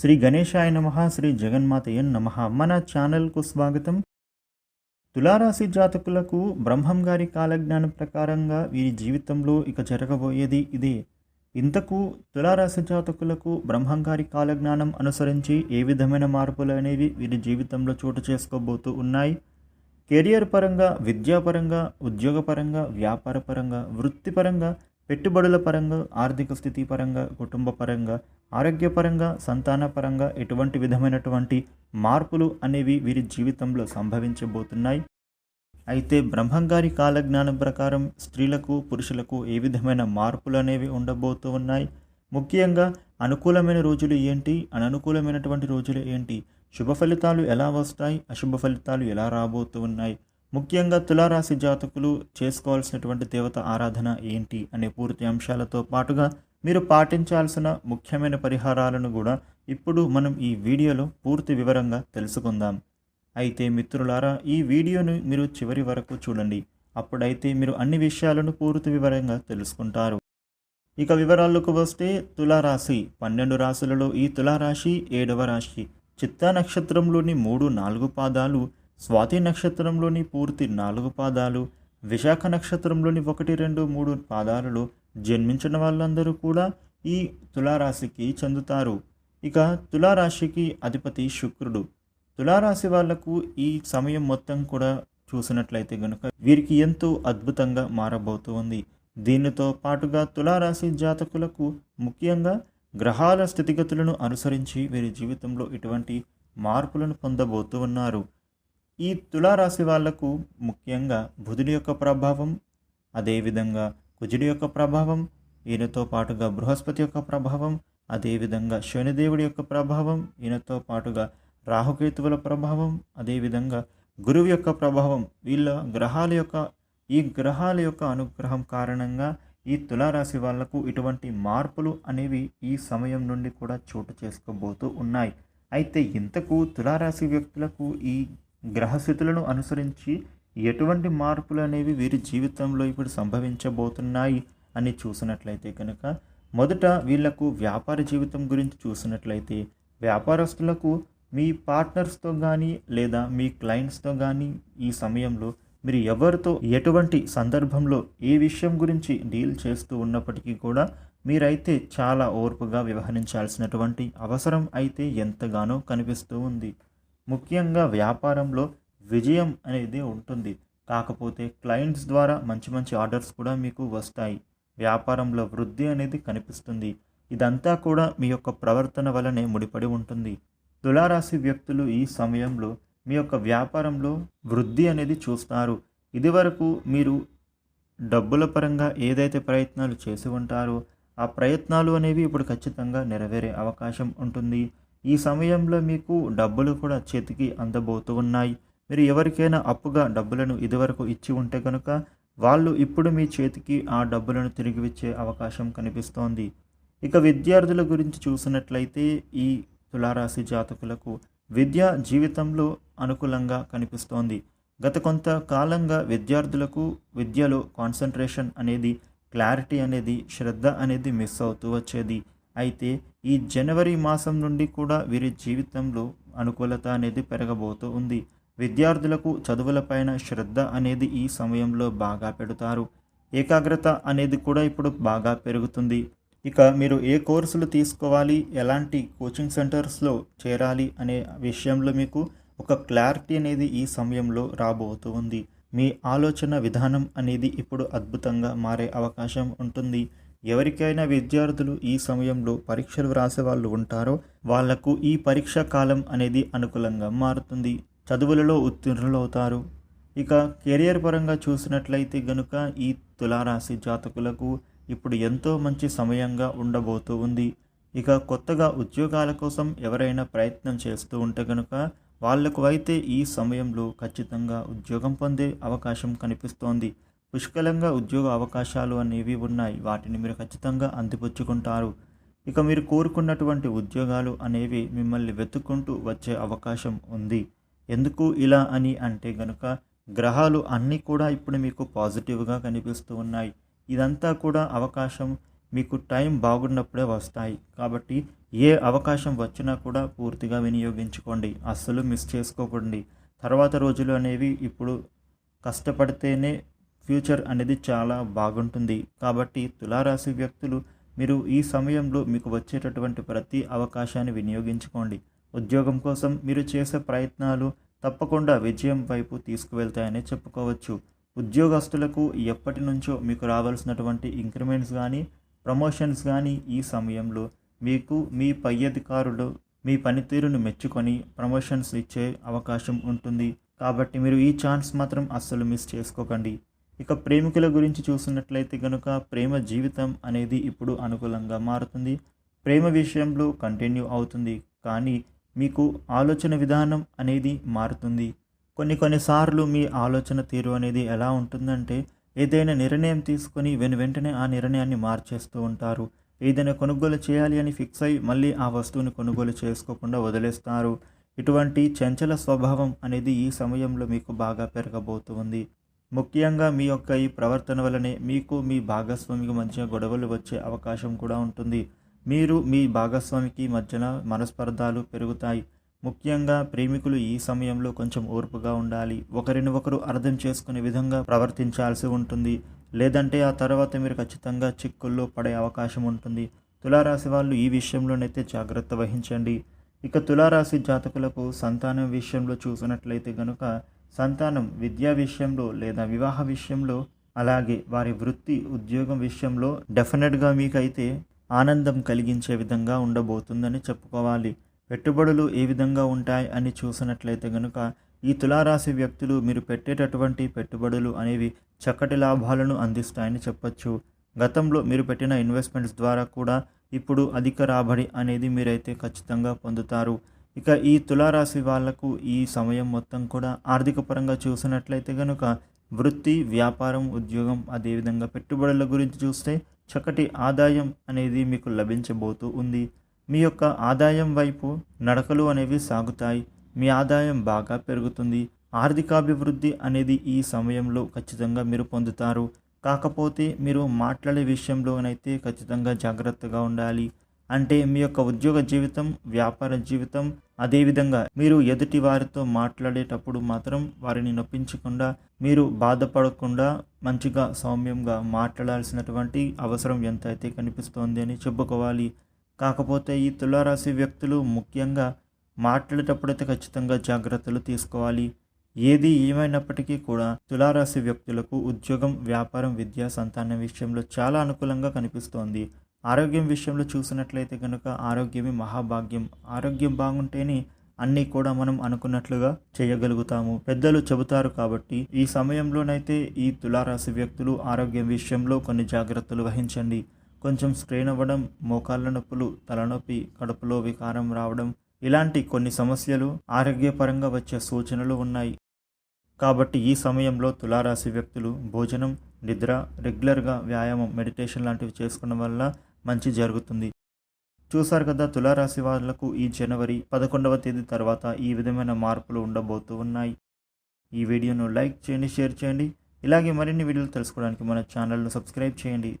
శ్రీ గణేశాయ నమ శ్రీ జగన్మాతయ నమ. మన ఛానల్కు స్వాగతం. తులారాశి జాతకులకు బ్రహ్మం గారి కాలజ్ఞానం ప్రకారంగా వీరి జీవితంలో ఇక జరగబోయేది ఇదే. ఇంతకు తులారాశి జాతకులకు బ్రహ్మం గారి కాలజ్ఞానం అనుసరించి ఏ విధమైన మార్పులు అనేవి వీరి జీవితంలో చోటు చేసుకోబోతూ ఉన్నాయి? కెరియర్ పరంగా విద్యాపరంగా ఉద్యోగపరంగా వ్యాపారపరంగా వృత్తిపరంగా పెట్టుబడుల పరంగా ఆర్థిక స్థితి పరంగా కుటుంబ పరంగా ఆరోగ్యపరంగా సంతానపరంగా ఎటువంటి విధమైనటువంటి మార్పులు అనేవి వీరి జీవితంలో సంభవించబోతున్నాయి. అయితే బ్రహ్మంగారి కాలజ్ఞానం ప్రకారం స్త్రీలకు పురుషులకు ఏ విధమైన మార్పులు అనేవి ఉండబోతూ ఉన్నాయి? ముఖ్యంగా అనుకూలమైన రోజులు ఏంటి? అననుకూలమైనటువంటి రోజులు ఏంటి? శుభ ఫలితాలు ఎలా వస్తాయి? అశుభ ఫలితాలు ఎలా రాబోతూ ఉన్నాయి? ముఖ్యంగా తులారాశి జాతకులు చేసుకోవాల్సినటువంటి దేవత ఆరాధన ఏంటి? అనే పూర్తి అంశాలతో పాటుగా మీరు పాటించాల్సిన ముఖ్యమైన పరిహారాలను కూడా ఇప్పుడు మనం ఈ వీడియోలో పూర్తి వివరంగా తెలుసుకుందాం. అయితే మిత్రులారా ఈ వీడియోను మీరు చివరి వరకు చూడండి. అప్పుడైతే మీరు అన్ని విషయాలను పూర్తి వివరంగా తెలుసుకుంటారు. ఇక వివరాలకు వస్తే తులారాశి. పన్నెండు రాశులలో ఈ తులారాశి ఏడవ రాశి. చిత్తా నక్షత్రంలోని మూడు నాలుగు పాదాలు స్వాతి నక్షత్రంలోని పూర్తి నాలుగు పాదాలు విశాఖ నక్షత్రంలోని ఒకటి రెండు మూడు పాదాలలో జన్మించిన వాళ్ళందరూ కూడా ఈ తులారాశికి చెందుతారు. ఇక తులారాశికి అధిపతి శుక్రుడు. తులారాశి వాళ్ళకు ఈ సమయం మొత్తం కూడా చూసినట్లయితే గనుక వీరికి ఎంతో అద్భుతంగా మారబోతుంది దీనితో పాటుగా తులారాశి జాతకులకు ముఖ్యంగా గ్రహాల స్థితిగతులను అనుసరించి వీరి జీవితంలో ఇటువంటి మార్పులను పొందబోతూ ఉన్నారు. ఈ తులారాశి వాళ్ళకు ముఖ్యంగా బుధుని యొక్క ప్రభావం అదేవిధంగా కుజుడి యొక్క ప్రభావం ఈయనతో పాటుగా బృహస్పతి యొక్క ప్రభావం అదేవిధంగా శనిదేవుడి యొక్క ప్రభావం ఈయనతో పాటుగా రాహుకేతువుల ప్రభావం అదేవిధంగా గురువు యొక్క ప్రభావం వీళ్ళ గ్రహాల యొక్క ఈ గ్రహాల యొక్క అనుగ్రహం కారణంగా ఈ తులారాశి వాళ్ళకు ఇటువంటి మార్పులు అనేవి ఈ సమయం నుండి కూడా చోటు చేసుకోబోతూ ఉన్నాయి. అయితే ఇంతకు తులారాశి వ్యక్తులకు ఈ గ్రహస్థితులను అనుసరించి ఎటువంటి మార్పులు అనేవి వీరి జీవితంలో ఇప్పుడు సంభవించబోతున్నాయి అని చూసినట్లయితే కనుక మొదట వీళ్ళకు వ్యాపార జీవితం గురించి చూసినట్లయితే వ్యాపారస్తులకు మీ పార్ట్నర్స్తో కానీ లేదా మీ క్లయింట్స్తో కానీ ఈ సమయంలో మీరు ఎవరితో ఎటువంటి సందర్భంలో ఏ విషయం గురించి డీల్ చేస్తూ ఉన్నప్పటికీ కూడా మీరైతే చాలా ఓర్పుగా వ్యవహరించాల్సినటువంటి అవసరం అయితే ఎంతగానో కనిపిస్తూ ఉంది. ముఖ్యంగా వ్యాపారంలో విజయం అనేది ఉంటుంది. కాకపోతే క్లయింట్స్ ద్వారా మంచి మంచి ఆర్డర్స్ కూడా మీకు వస్తాయి. వ్యాపారంలో వృద్ధి అనేది కనిపిస్తుంది. ఇదంతా కూడా మీ యొక్క ప్రవర్తన వలనే ముడిపడి ఉంటుంది. తులారాశి వ్యక్తులు ఈ సమయంలో మీ యొక్క వ్యాపారంలో వృద్ధి అనేది చూస్తారు. ఇదివరకు మీరు డబ్బుల పరంగా ఏదైతే ప్రయత్నాలు చేసి ఉంటారో ఆ ప్రయత్నాలు అనేవి ఇప్పుడు ఖచ్చితంగా నెరవేరే అవకాశం ఉంటుంది. ఈ సమయంలో మీకు డబ్బులు కూడా చేతికి అందబోతూ ఉన్నాయి. మీరు ఎవరికైనా అప్పుగా డబ్బులను ఇదివరకు ఇచ్చి ఉంటే కనుక వాళ్ళు ఇప్పుడు మీ చేతికి ఆ డబ్బులను తిరిగి ఇచ్చే అవకాశం కనిపిస్తోంది. ఇక విద్యార్థుల గురించి చూసినట్లయితే ఈ తులారాశి జాతకులకు విద్య జీవితంలో అనుకూలంగా కనిపిస్తోంది. గత కొంత కాలంగా విద్యార్థులకు విద్యలో కాన్సన్ట్రేషన్ అనేది క్లారిటీ అనేది శ్రద్ధ అనేది మిస్ అవుతూ వచ్చేది. అయితే ఈ జనవరి మాసం నుండి కూడా వీరి జీవితంలో అనుకూలత అనేది పెరగబోతూ ఉంది. విద్యార్థులకు చదువులపైన శ్రద్ధ అనేది ఈ సమయంలో బాగా పెడతారు. ఏకాగ్రత అనేది కూడా ఇప్పుడు బాగా పెరుగుతుంది. ఇక మీరు ఏ కోర్సులు తీసుకోవాలి ఎలాంటి కోచింగ్ సెంటర్స్లో చేరాలి అనే విషయంలో మీకు ఒక క్లారిటీ అనేది ఈ సమయంలో రాబోతుంది మీ ఆలోచన విధానం అనేది ఇప్పుడు అద్భుతంగా మారే అవకాశం ఉంటుంది. ఎవరికైనా విద్యార్థులు ఈ సమయంలో పరీక్షలు వ్రాసే వాళ్ళు ఉంటారో వాళ్ళకు ఈ పరీక్షా కాలం అనేది అనుకూలంగా మారుతుంది. చదువులలో ఉత్తీర్ణులవుతారు. ఇక కెరియర్ పరంగా చూసినట్లయితే గనుక ఈ తులారాశి జాతకులకు ఇప్పుడు ఎంతో మంచి సమయంగా ఉండబోతూ ఉంది. ఇక కొత్తగా ఉద్యోగాల కోసం ఎవరైనా ప్రయత్నం చేస్తూ ఉంటే కనుక వాళ్ళకు అయితే ఈ సమయంలో ఖచ్చితంగా ఉద్యోగం పొందే అవకాశం కనిపిస్తోంది. పుష్కలంగా ఉద్యోగ అవకాశాలు అనేవి ఉన్నాయి. వాటిని మీరు ఖచ్చితంగా అందిపుచ్చుకుంటారు. ఇక మీరు కోరుకున్నటువంటి ఉద్యోగాలు అనేవి మిమ్మల్ని వెతుక్కుంటూ వచ్చే అవకాశం ఉంది. ఎందుకు ఇలా అని అంటే గనుక గ్రహాలు అన్నీ కూడా ఇప్పుడు మీకు పాజిటివ్గా కనిపిస్తూ ఉన్నాయి. ఇదంతా కూడా అవకాశం మీకు టైం బాగున్నప్పుడే వస్తాయి. కాబట్టి ఏ అవకాశం వచ్చినా కూడా పూర్తిగా వినియోగించుకోండి. అస్సలు మిస్ చేసుకోకండి. తర్వాత రోజులు అనేవి ఇప్పుడు కష్టపడితేనే ఫ్యూచర్ అనేది చాలా బాగుంటుంది. కాబట్టి తులారాశి వ్యక్తులు మీరు ఈ సమయంలో మీకు వచ్చేటటువంటి ప్రతి అవకాశాన్ని వినియోగించుకోండి. ఉద్యోగం కోసం మీరు చేసే ప్రయత్నాలు తప్పకుండా విజయం వైపు తీసుకువెళ్తాయని చెప్పుకోవచ్చు. ఉద్యోగస్తులకు ఎప్పటి నుంచో మీకు రావాల్సినటువంటి ఇంక్రిమెంట్స్ కానీ ప్రమోషన్స్ కానీ ఈ సమయంలో మీకు మీ పై అధికారులు మీ పనితీరును మెచ్చుకొని ప్రమోషన్స్ ఇచ్చే అవకాశం ఉంటుంది. కాబట్టి మీరు ఈ ఛాన్స్ మాత్రం అస్సలు మిస్ చేసుకోకండి. ఇక ప్రేమికుల గురించి చూసినట్లయితే కనుక ప్రేమ జీవితం అనేది ఇప్పుడు అనుకూలంగా మారుతుంది. ప్రేమ విషయంలో కంటిన్యూ అవుతుంది. కానీ మీకు ఆలోచన విధానం అనేది మారుతుంది. కొన్ని కొన్నిసార్లు మీ ఆలోచన తీరు అనేది ఎలా ఉంటుందంటే ఏదైనా నిర్ణయం తీసుకొని వెను వెంటనే ఆ నిర్ణయాన్ని మార్చేస్తూ ఉంటారు. ఏదైనా కొనుగోలు చేయాలి అని ఫిక్స్ అయ్యి మళ్ళీ ఆ వస్తువుని కొనుగోలు చేసుకోకుండా వదిలేస్తారు. ఇటువంటి చంచల స్వభావం అనేది ఈ సమయంలో మీకు బాగా పెరగబోతుంది. ముఖ్యంగా మీ యొక్క ఈ ప్రవర్తన వలనే మీకు మీ భాగస్వామికి మధ్య గొడవలు వచ్చే అవకాశం కూడా ఉంటుంది. మీరు మీ భాగస్వామికి మధ్యన మనస్పర్ధాలు పెరుగుతాయి. ముఖ్యంగా ప్రేమికులు ఈ సమయంలో కొంచెం ఓర్పుగా ఉండాలి. ఒకరిని ఒకరు అర్థం చేసుకునే విధంగా ప్రవర్తించాల్సి ఉంటుంది. లేదంటే ఆ తర్వాత మీరు ఖచ్చితంగా చిక్కుల్లో పడే అవకాశం ఉంటుంది. తులారాశి వాళ్ళు ఈ విషయంలోనైతే జాగ్రత్త వహించండి. ఇక తులారాశి జాతకులకు సంతానం విషయంలో చూసినట్లయితే గనుక సంతానం విద్యా విషయంలో లేదా వివాహ విషయంలో అలాగే వారి వృత్తి ఉద్యోగం విషయంలో డెఫినెట్గా మీకైతే ఆనందం కలిగించే విధంగా ఉండబోతుందని చెప్పుకోవాలి. పెట్టుబడులు ఏ విధంగా ఉంటాయి అని చూసినట్లయితే కనుక ఈ తులారాశి వ్యక్తులు మీరు పెట్టేటటువంటి పెట్టుబడులు అనేవి చక్కటి లాభాలను అందిస్తాయని చెప్పచ్చు. గతంలో మీరు పెట్టిన ఇన్వెస్ట్మెంట్స్ ద్వారా కూడా ఇప్పుడు అధిక రాబడి అనేది మీరైతే ఖచ్చితంగా పొందుతారు. ఇక ఈ తులారాశి వాళ్ళకు ఈ సమయం మొత్తం కూడా ఆర్థిక పరంగా చూసినట్లయితే కనుక వృత్తి వ్యాపారం ఉద్యోగం అదేవిధంగా పెట్టుబడుల గురించి చూస్తే చక్కటి ఆదాయం అనేది మీకు లభించబోతూ ఉంది. మీ యొక్క ఆదాయం వైపు నడకలు అనేవి సాగుతాయి. మీ ఆదాయం బాగా పెరుగుతుంది. ఆర్థికాభివృద్ధి అనేది ఈ సమయంలో ఖచ్చితంగా మీరు పొందుతారు. కాకపోతే మీరు మాట్లాడే విషయంలోనైతే ఖచ్చితంగా జాగ్రత్తగా ఉండాలి. అంటే మీ యొక్క ఉద్యోగ జీవితం వ్యాపార జీవితం అదేవిధంగా మీరు ఎదుటి వారితో మాట్లాడేటప్పుడు మాత్రం వారిని నొప్పించకుండా మీరు బాధపడకుండా మంచిగా సౌమ్యంగా మాట్లాడాల్సినటువంటి అవసరం ఎంతైతే కనిపిస్తోంది అని చెప్పుకోవాలి. కాకపోతే ఈ తులారాశి వ్యక్తులు ముఖ్యంగా మాట్లాడేటప్పుడైతే ఖచ్చితంగా జాగ్రత్తలు తీసుకోవాలి. ఏది ఏమైనప్పటికీ కూడా తులారాశి వ్యక్తులకు ఉద్యోగం వ్యాపారం విద్య సంతానం విషయంలో చాలా అనుకూలంగా కనిపిస్తోంది. ఆరోగ్యం విషయంలో చూసినట్లయితే కనుక ఆరోగ్యమే మహాభాగ్యం. ఆరోగ్యం బాగుంటేనే అన్నీ కూడా మనం అనుకున్నట్లుగా చేయగలుగుతాము. పెద్దలు చెబుతారు కాబట్టి ఈ సమయంలోనైతే ఈ తులారాశి వ్యక్తులు ఆరోగ్యం విషయంలో కొన్ని జాగ్రత్తలు వహించండి. కొంచెం స్ట్రెయిన్ అవ్వడం మోకాళ్ళ నొప్పులు తలనొప్పి కడుపులో వికారం రావడం ఇలాంటి కొన్ని సమస్యలు ఆరోగ్యపరంగా వచ్చే సూచనలు ఉన్నాయి. కాబట్టి ఈ సమయంలో తులారాశి వ్యక్తులు భోజనం నిద్ర రెగ్యులర్గా వ్యాయామం మెడిటేషన్ లాంటివి చేసుకోవడం వల్ల మంచి జరుగుతుంది. చూశారు కదా తులారాశి వాళ్ళకు ఈ జనవరి పదకొండవ తేదీ తర్వాత ఈ విధమైన మార్పులు ఉండబోతూ ఉన్నాయి. ఈ వీడియోను లైక్ చేయండి షేర్ చేయండి. ఇలాగే మరిన్ని వీడియోలు తెలుసుకోవడానికి మన ఛానల్ను సబ్స్క్రైబ్ చేయండి.